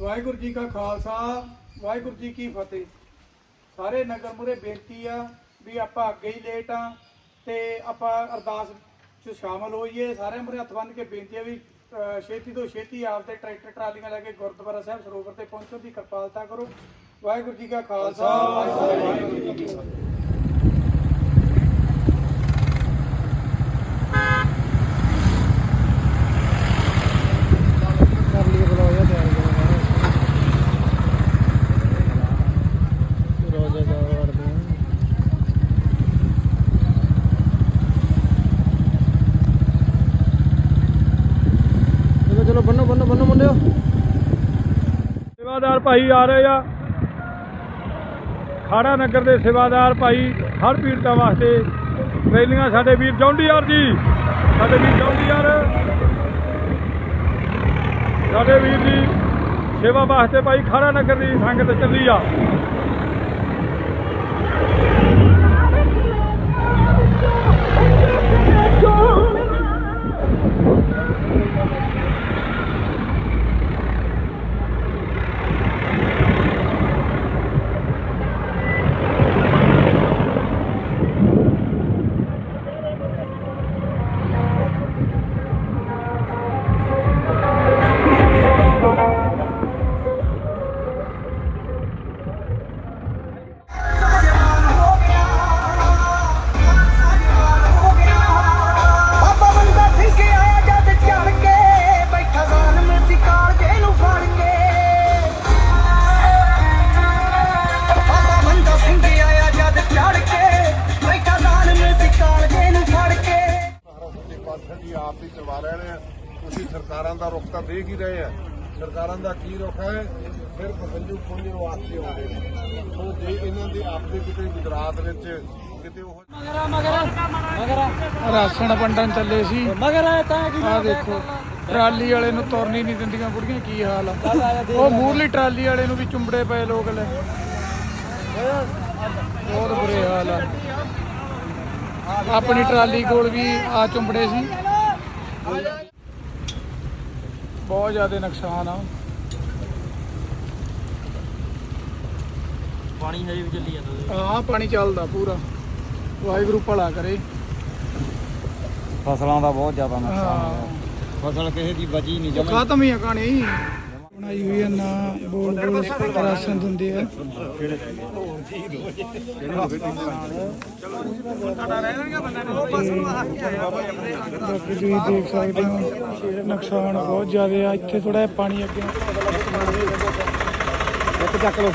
ਵਾਹਿਗੁਰੂ ਜੀ ਕਾ ਖਾਲਸਾ, ਵਾਹਿਗੁਰੂ ਜੀ ਕੀ ਫਤਿਹ। ਸਾਰੇ ਨਗਰ ਮੁਰੇ ਬੇਨਤੀ ਆ ਵੀ ਆਪਾਂ ਅੱਗੇ ਹੀ ਲੇਟ ਆ ਤੇ ਆਪਾਂ ਅਰਦਾਸ ਚ ਸ਼ਾਮਲ ਹੋਈਏ। ਸਾਰੇ ਮੁਰੇ ਹੱਥ ਬੰਨ੍ਹ ਕੇ ਬੇਨਤੀ ਆ ਵੀ ਛੇਤੀ ਤੋਂ ਛੇਤੀ ਆਪਦੇ ਟਰੈਕਟਰ, ਟਰਾਲੀਆਂ ਲੈ ਕੇ ਗੁਰਦੁਆਰਾ ਸਾਹਿਬ ਸਰੋਵਰ ਤੇ ਪਹੁੰਚੋ, ਦੀ ਕਿਰਪਾਲਤਾ ਕਰੋ। ਵਾਹਿਗੁਰੂ ਜੀ ਕਾ ਖਾਲਸਾ, ਵਾਹਿਗੁਰੂ ਜੀ ਕੀ ਫਤਿਹ ਕਰ ਲਈ ਬਲੌਗ ਤਿਆਰ ਕਰੋ ਰੋਜ਼ਾ ਜਾ ਵੜਦੇ ਹਾਂ ਚਲੋ ਬੰਨੋ ਬੰਨੋ ਬੰਨੋ ਮੁੰਡਿਓ। ਸੇਵਾਦਾਰ ਭਾਈ ਆ ਰਹੇ ਆ। ਖਾੜਾ ਨਗਰ ਦੇ ਸੇਵਾਦਾਰ ਭਾਈ ਹਰ ਪੀੜਤਾਂ ਵਾਸਤੇ ਰੈਲੀਆਂ ਸਾਡੇ ਵੀਰ ਜੌਂਡੀਆਰ ਜੀ, ਸਾਡੇ ਵੀਰ ਜੌਂਡੀਆਰ। ਸਾਡੇ ਵੀਰ ਦੀ ਸੇਵਾ ਵਾਸਤੇ ਭਾਈ ਖਾੜਾ ਨਗਰ ਦੀ ਸੰਗਤ ਚੱਲੀ ਆ। ਜੀ ਆਪ ਹੀ ਚਲਵਾ ਰਹੇ ਨੇ। ਤੁਸੀਂ ਸਰਕਾਰਾਂ ਦਾ ਰੁਖ ਤਾਂ ਦੇਖ ਹੀ ਰਹੇ ਆ। ਸਰਕਾਰਾਂ ਦਾ ਕੀ ਰੁਖ ਹੈ? ਸਿਰਫ ਸੰਜੂ ਪੁੰਜਣ ਵਾਸਤੇ ਆਉਂਦੇ ਨੇ। ਸੋ ਜੇ ਇਹਨਾਂ ਦੇ ਆਪਦੇ ਕਿਤੇ ਗੁਜਰਾਤ ਵਿੱਚ ਕਿਤੇ ਉਹ ਰਾਸ਼ਨ ਵੰਡਣ ਚੱਲੇ ਸੀ। ਮਗਰ ਆਇਆ ਤਾਂ ਕੀ ਆ ਦੇਖੋ ਟਰਾਲੀ ਵਾਲੇ ਨੂੰ ਤੁਰਨੀ ਨਹੀਂ ਦਿੰਦੀਆਂ ਬੁੜੀਆਂ ਕੀ ਹਾਲ ਆ? ਉਹ ਮੂਰਲੀ ਟਰਾਲੀ ਵਾਲੇ ਨੂੰ ਵੀ ਚੁੰਬੜੇ ਪਏ ਲੋਕ ਲੈ। ਬਹੁਤ ਬੁਰੇ ਹਾਲ ਆ। ਆਪਣੀ ਟਰਾਲੀ ਕੋਲ ਵੀ ਆ ਚੁੰਬੜੇ ਸੀ। ਬਹੁਤ ਜ਼ਿਆਦਾ ਨੁਕਸਾਨ ਆ ਪਾਣੀ ਹਜੇ ਵੀ ਚੱਲੀ ਜਾਂਦਾ ਹਾਂ ਪਾਣੀ ਚੱਲਦਾ ਪੂਰਾ ਵਾਹਿਗੁਰੂ ਭਲਾ ਕਰੇ ਫਸਲਾਂ ਦਾ ਬਹੁਤ ਜ਼ਿਆਦਾ ਹਾਂ ਫਸਲ ਕਿਸੇ ਦੀ ਬਚੀ ਨਹੀਂ ਜਮਾ ਖਤਮ ਹੀ ਆ ਕਹਾਣੀ ਬਣਾਈ ਹੋਈ ਹੈ ਨਾ ਬੋਲ ਬੋਲ ਰਾਸ਼ਨ ਦਿੰਦੇ ਆ ਤੁਸੀਂ ਦੇਖ ਸਕਦੇ ਹੋ ਨੁਕਸਾਨ ਬਹੁਤ ਜ਼ਿਆਦਾ ਆ। ਇੱਥੇ ਥੋੜਾ ਜਿਹਾ ਪਾਣੀ ਅੱਗੇ। ਇੱਕ ਚੱਕ ਲਓ।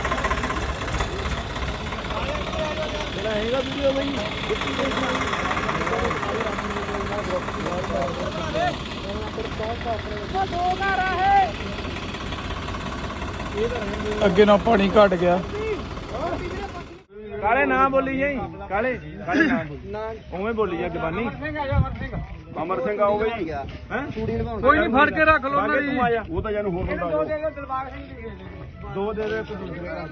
ਅੱਗੇ ਨਾ ਪਾਣੀ ਘਟ ਗਿਆ। ਕਾਲੇ ਨਾਮ ਬੋਲੀ ਜਾਈ। ਕਾਲੇ ਕਾਲੇ ਨਾਮ ਬੋਲੀ। ਉਵੇਂ ਬੋਲੀ ਜਾ ਜ਼ਬਾਨੀ ਅਮਰ ਸਿੰਘ ਜੀ ਹੈ? ਕੋਈ ਨਹੀਂ ਫੜ ਕੇ ਰੱਖ ਲਓ ਉਹਨਾਂ ਦੀ। ਤੂੰ ਉਹ ਤਾਂ ਜਾਨੂੰ ਹੋਰ ਬੰਦਾ ਦੋ ਦੇ ਦੇ ਇੱਕ ਦੂਸਰੇ ਦਾ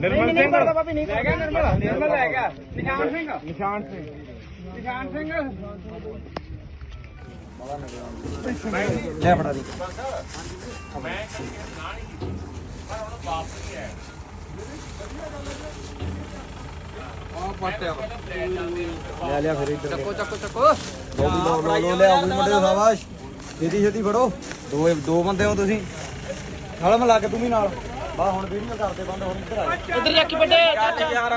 ਨਿਰਮਲ ਸਿੰਘ। ਲੈ ਗਿਆ ਨਿਰਮਲ ਨਿਰਮਲ ਲੈ ਗਿਆ। ਨਿਸ਼ਾਨ ਸਿੰਘ। ਨਿਸ਼ਾਨ ਸਿੰਘ। ਨਿਸ਼ਾਨ ਸਿੰਘ। ਲੈ ਫੜਾ ਦੀ। ਲੈ ਲਿਆ ਫਿਰ ਇੱਧਰ। ਚੱਕੋ ਚੱਕੋ ਚੱਕੋ। ਲੋ ਵੀ ਲੋ ਲੋ ਲੋ ਲਿਆ ਮੁੰਡੇ ਸਾਬਾਸ਼। ਛੇਤੀ ਛੇਤੀ ਫੜੋ। ਦੋ ਦੋ ਬੰਦੇ ਹੋ ਤੁਸੀਂ। ਨਾਲ ਮਿਲਾ ਕੇ ਤੂੰ ਵੀ ਨਾਲ। ਬਾ ਹੁਣ ਵੀਡੀਓ ਕਰਦੇ ਬੰਦ ਹੁਣ ਇੱਧਰ ਆ ਇੱਧਰ ਜਾ ਕੇ ਵੱਡੇ। ਯਾਰ।